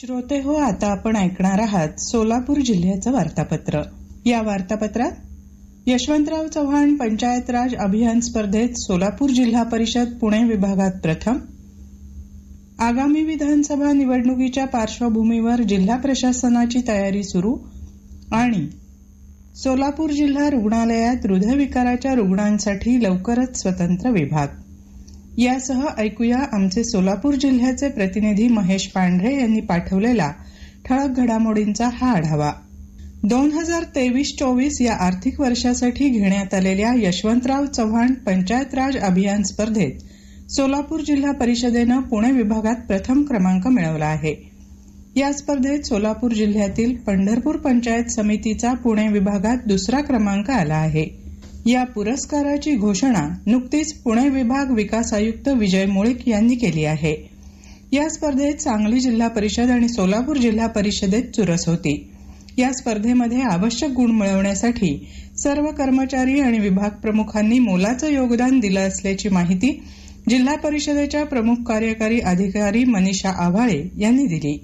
श्रोते हो आता आपण ऐकणार आहात सोलापूर जिल्ह्याचं वार्तापत्र. या वार्तापत्रात यशवंतराव चव्हाण पंचायत राज अभियान स्पर्धेत सोलापूर जिल्हा परिषद पुणे विभागात प्रथम. आगामी विधानसभा निवडणुकीच्या पार्श्वभूमीवर जिल्हा प्रशासनाची तयारी सुरू आणि सोलापूर जिल्हा रुग्णालयात हृदयविकाराच्या रुग्णांसाठी लवकरच स्वतंत्र विभाग. यासह ऐकूया आमचे सोलापूर जिल्ह्याचे प्रतिनिधी महेश पांढरे यांनी पाठवलेला ठळक घडामोडींचा हा आढावा. दोन हजार तेवीस चोवीस या आर्थिक वर्षासाठी घेण्यात आलेल्या यशवंतराव चव्हाण पंचायत राज अभियान स्पर्धेत सोलापूर जिल्हा परिषदेनं पुणे विभागात प्रथम क्रमांक मिळवला आहे. या स्पर्धेत सोलापूर जिल्ह्यातील पंढरपूर पंचायत समितीचा पुणे विभागात दुसरा क्रमांक आला आहे. या पुरस्काराची घोषणा नुकतीच पुणे विभाग विकास आयुक्त विजय मुळीक यांनी केली आहे. या स्पर्धेत सांगली जिल्हा परिषद आणि सोलापूर जिल्हा परिषदेत चुरस होती. या स्पर्धेमध्ये आवश्यक गुण मिळवण्यासाठी सर्व कर्मचारी आणि विभाग प्रमुखांनी मोलाचं योगदान दिलं असल्याची माहिती जिल्हा परिषदेच्या प्रमुख कार्यकारी अधिकारी मनीषा आव्हाळे यांनी दिली.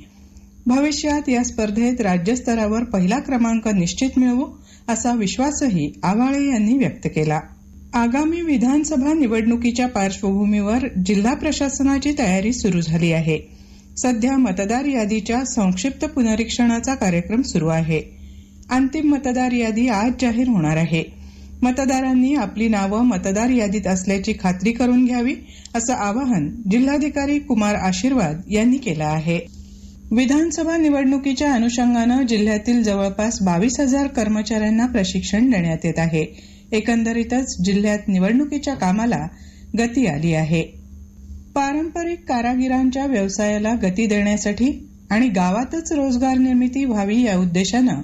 भविष्यात या स्पर्धेत राज्यस्तरावर पहिला क्रमांक निश्चित मिळवू असा विश्वासही आव्हाळे यांनी व्यक्त केला. आगामी विधानसभा निवडणुकीच्या पार्श्वभूमीवर जिल्हा प्रशासनाची तयारी सुरू झाली आहे. सध्या मतदार यादीच्या संक्षिप्त पुनरीक्षणाचा कार्यक्रम सुरू आहे. अंतिम मतदार यादी आज जाहीर होणार आहे. मतदारांनी आपली नावं मतदार यादीत असल्याची खात्री करून घ्यावी असं आवाहन जिल्हाधिकारी कुमार आशीर्वाद यांनी केलं आहे. विधानसभा निवडणुकीच्या अनुषंगानं जिल्ह्यातील जवळपास बावीस हजार कर्मचाऱ्यांना प्रशिक्षण देण्यात येत आहे. एकंदरीतच जिल्ह्यात निवडणुकीच्या कामाला गती आली आहे. पारंपरिक कारागिरांच्या व्यवसायाला गती देण्यासाठी आणि गावातच रोजगार निर्मिती व्हावी या उद्देशानं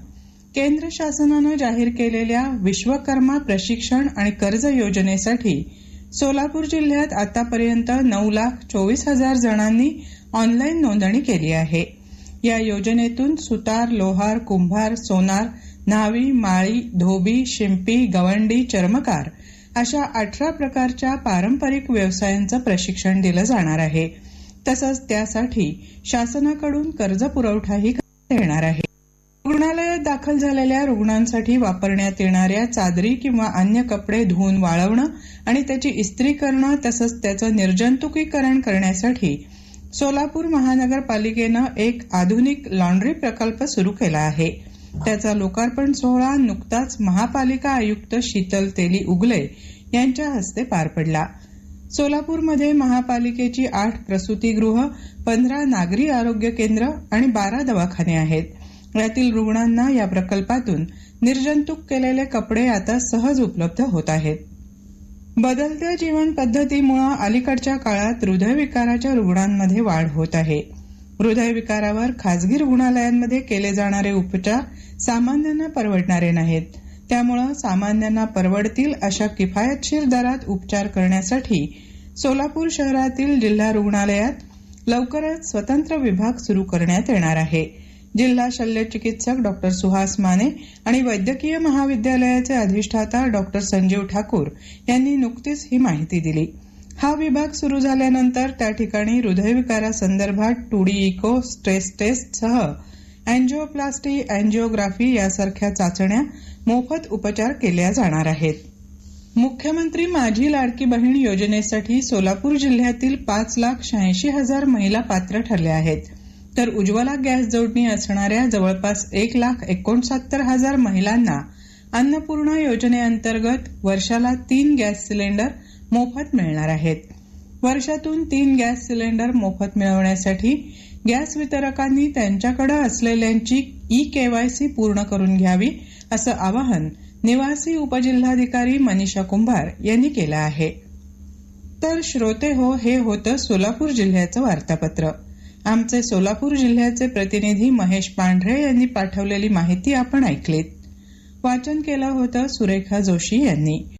केंद्र शासनानं जाहीर केलेल्या विश्वकर्मा प्रशिक्षण आणि कर्ज योजनेसाठी सोलापूर जिल्ह्यात आतापर्यंत नऊ लाख चोवीस हजार जणांनी ऑनलाईन नोंदणी केली आहे. या योजनेतून सुतार लोहार कुंभार सोनार न्हावी माळी धोबी शिंपी गवंडी चर्मकार अशा अठरा प्रकारच्या पारंपरिक व्यवसायांचं प्रशिक्षण दिलं जाणार आहे. तसंच त्यासाठी शासनाकडून कर्ज पुरवठाही येणार आहे. रुग्णालयात दाखल झालेल्या रुग्णांसाठी वापरण्यात येणाऱ्या चादरी किंवा अन्य कपडे धुवून वाळवणं आणि त्याची इस्त्री करणं तसंच त्याचं निर्जंतुकीकरण करण्यासाठी सोलापूर महानगरपालिकेनं एक आधुनिक लॉन्ड्री प्रकल्प सुरू केला आहे. त्याचा लोकार्पण सोहळा नुकताच महापालिका आयुक्त शीतल तेली उगले यांच्या हस्ते पार पडला. सोलापूरमध्ये महापालिकेची आठ प्रसूतीगृह पंधरा नागरी आरोग्य केंद्र आणि बारा दवाखाने आहेत. यातील रुग्णांना या प्रकल्पातून निर्जंतुक केलेले कपडे आता सहज उपलब्ध होत आहेत. बदलत्या जीवन पद्धतीमुळे अलीकडच्या काळात हृदयविकाराच्या रुग्णांमध्ये वाढ होत आहे. हृदयविकारावर खासगी रुग्णालयांमध्ये केले जाणारे उपचार सामान्यांना परवडणारे नाहीत. त्यामुळे सामान्यांना परवडतील अशा किफायतशीर दरात उपचार करण्यासाठी सोलापूर शहरातील जिल्हा रुग्णालयात लवकरच स्वतंत्र विभाग सुरू करण्यात येणार आहे. जिल्हा शल्य चिकित्सक डॉक्टर सुहास माने आणि वैद्यकीय महाविद्यालयाचे अधिष्ठाता डॉक्टर संजीव ठाकूर यांनी नुकतीच ही माहिती दिली. हा विभाग सुरू झाल्यानंतर त्या ठिकाणी हृदयविकारासंदर्भात टूडी इको स्ट्रेस टेस्टसह अँजिओप्लास्टी अँजिओग्राफी यासारख्या चाचण्या मोफत उपचार केल्या जाणार आहेत. मुख्यमंत्री माझी लाडकी बहीण योजनेसाठी सोलापूर जिल्ह्यातील पाच लाख शहाऐंशी हजार महिला पात्र ठरल्या आहेत. तर उज्ज्वला गॅस जोडणी असणाऱ्या जवळपास एक लाख एकोणसत्तर हजार महिलांना अन्नपूर्णा योजनेअंतर्गत वर्षाला तीन गॅस सिलेंडर मोफत मिळणार आहेत. वर्षातून तीन गॅस सिलेंडर मोफत मिळवण्यासाठी गॅस वितरकांनी त्यांच्याकडे असलेल्यांची ई केवायसी पूर्ण करून घ्यावी असं आवाहन निवासी उपजिल्हाधिकारी मनीषा कुंभार यांनी केलं आहे. तर श्रोते हो हे होतं सोलापूर जिल्ह्याचं वार्तापत्र. आमचे सोलापूर जिल्ह्याचे प्रतिनिधी महेश पांढरे यांनी पाठवलेली माहिती आपण ऐकलीत. वाचन केलं होतं सुरेखा जोशी यांनी.